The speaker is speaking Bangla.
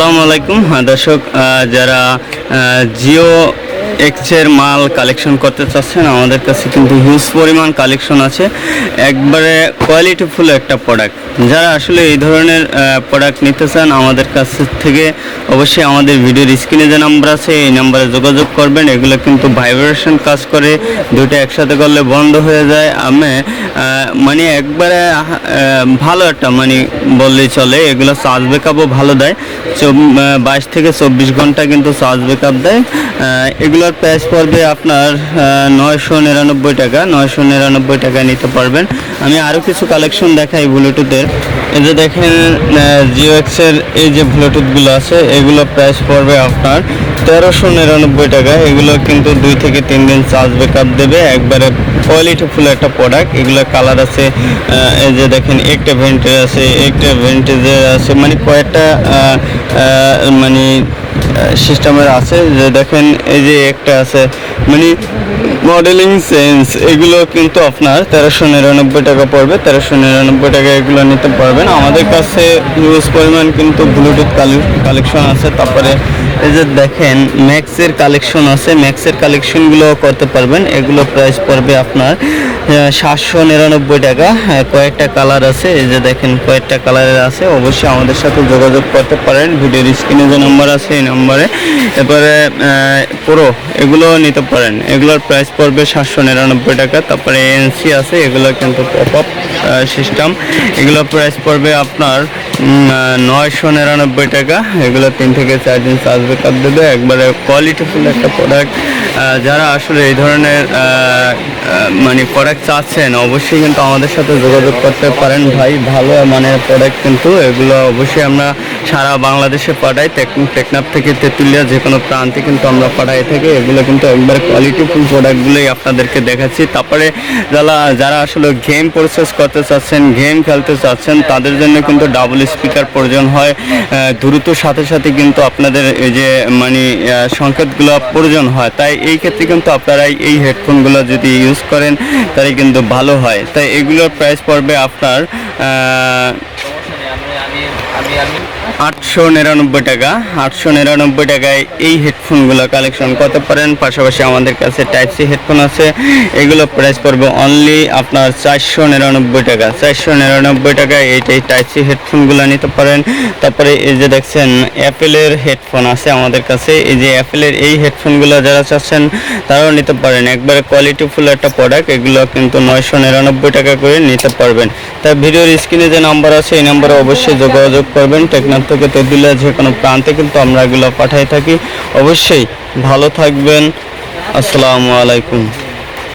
আসসালামু আলাইকুম। দর্শক যারা জিও এক্সের মাল কালেকশন করতে চাচ্ছেন আমাদের কাছে কিন্তু হিউজ পরিমাণ কালেকশন আছে। একবারে কোয়ালিটিফুল একটা প্রোডাক্ট যারা আসলে এই ধরনের প্রোডাক্ট নিতে চান আমাদের কাছ থেকে অবশ্যই আমাদের ভিডিওর স্ক্রিনে যে নাম্বার আছে এই নাম্বারে যোগাযোগ করবেন। এগুলো কিন্তু ভাইব্রেশন কাজ করে দুটো একসাথে করলে বন্ধ হয়ে যায়। আমি মানে একবারে ভালো একটা মানে বললেই চলে এগুলো চার্জ ব্যাকআপও ভালো দেয়। বাইশ থেকে চব্বিশ ঘণ্টা কিন্তু চার্জ ব্যাকআপ দেয়। আহ, এগুলোর প্রাইস পড়বে আপনার নয়শো নিরানব্বই টাকা। নয়শো নিরানব্বই টাকা নিতে পারবেন। আমি আরও কিছু কালেকশন দেখাই ব্লুটুথের। এই যে দেখেন জিও এক্সের এই যে ব্লুটুথগুলো আছে, এগুলো প্রাইস পড়বে আপনার তেরোশো নিরানব্বই টাকা। এগুলো কিন্তু দুই থেকে তিন দিন চার্জ ব্যাকআপ দেবে। একবারে কোয়ালিটিফুল একটা প্রোডাক্ট এগুলো কালার আছে এই যে দেখেন একটা ভেন্টেজ আছে একটা ভেন্টেজের আছে। মানে কয়েকটা মানে সিস্টেমের আছে যে দেখেন এই যে একটা আছে মানে মডেলিং সেন্স এগুলো কিন্তু আপনার তেরোশো নিরানব্বই টাকা পড়বে, তেরোশো নিরানব্বই টাকা এগুলো নিতে পারবেন। আমাদের কাছে হিউজ পরিমাণ কিন্তু ব্লুটুথ কালেকশন আছে, তারপরে এই যে দেখেন ম্যাক্সের কালেকশন আছে ম্যাক্সের কালেকশনগুলো করতে পারবেন, এগুলো প্রাইস পড়বে আপনার সাতশো নিরানব্বই টাকা। কয়েকটা কালার আছে, এই যে দেখেন কয়েকটা কালারের আছে, অবশ্যই আমাদের সাথে যোগাযোগ করতে পারেন। ভিডিওর স্ক্রিনে যে নাম্বার আছে, এই নম্বরে। এরপরে পুরো এগুলো নিতে পারেন। এগুলোর প্রাইস পড়বে সাতশো নিরানব্বই টাকা। তারপরে এনসি আছে, এগুলো কিন্তু পপ আপ সিস্টেম এগুলোর প্রাইস পড়বে আপনার নয়শো নিরানব্বই টাকা। এগুলো তিন থেকে চার দিন চার্জ ব্যাকআপ দেবে একবারে কোয়ালিটিফুল একটা প্রোডাক্ট যারা আসলে এই ধরনের মানে প্রোডাক্ট চাচ্ছেন, অবশ্যই কিন্তু আমাদের সাথে যোগাযোগ করতে পারেন। ভাই, ভালো মানে প্রোডাক্ট কিন্তু এগুলো অবশ্যই আমরা সারা বাংলাদেশে পাঠাই টেকনাপ থেকে তেঁতুলিয়া যে কোনো প্রান্তে কিন্তু আমরা পাঠাই থাকি। এগুলো কিন্তু একবারে কোয়ালিটিফুল প্রোডাক্টগুলোই আপনাদেরকে দেখাচ্ছি। তারপরে যারা যারা আসলে গেম প্রসেস করতে চাচ্ছেন গেম খেলতে চাচ্ছেন তাদের জন্য কিন্তু ডাবল স্পিকার প্রয়োজন হয়। দ্রুত সাথে সাথে কিন্তু আপনাদের এই যে মানে সংকেতগুলো প্রয়োজন হয়। তাই এই ক্ষেত্রে কিন্তু আপনারা এই হেডফোনগুলো যদি ইউজ করেন তাহলে কিন্তু ভালো হয়। তাই এগুলোর প্রাইস পড়বে আপনার আহ, আটশো নিরানব্বই টাকা। আটশো নিরানব্বই টাকায় এই হেডফোনগুলো কালেকশন করতে পারেন। পাশাপাশি আমাদের কাছে টাইপ সি হেডফোন আছে। এগুলো প্রাইস পড়বে অনলি আপনার চারশো নিরানব্বই টাকা। চারশো নিরানব্বই টাকায় এইটাই টাইপ সি হেডফোনগুলো নিতে পারেন। তারপরে এই যে দেখছেন অ্যাপেলের হেডফোন আছে আমাদের কাছে। এই যে অ্যাপেলের এই হেডফোনগুলো যারা চাচ্ছেন, তারাও নিতে পারেন। একবারে কোয়ালিটিফুল একটা প্রোডাক্ট এগুলো কিন্তু নয়শো নিরানব্বই টাকা করে নিতে পারবেন। তাই ভিডিওর স্ক্রিনে যে নাম্বার আছে, এই নাম্বারে অবশ্যই যোগাযোগ করবেন। টেকনাফ থেকে তেঁতুলিয়া যে কোনো প্রান্তে কিন্তু আমরা এগুলো পাঠাই থাকি। অবশ্যই ভালো থাকবেন। আসসালামু আলাইকুম।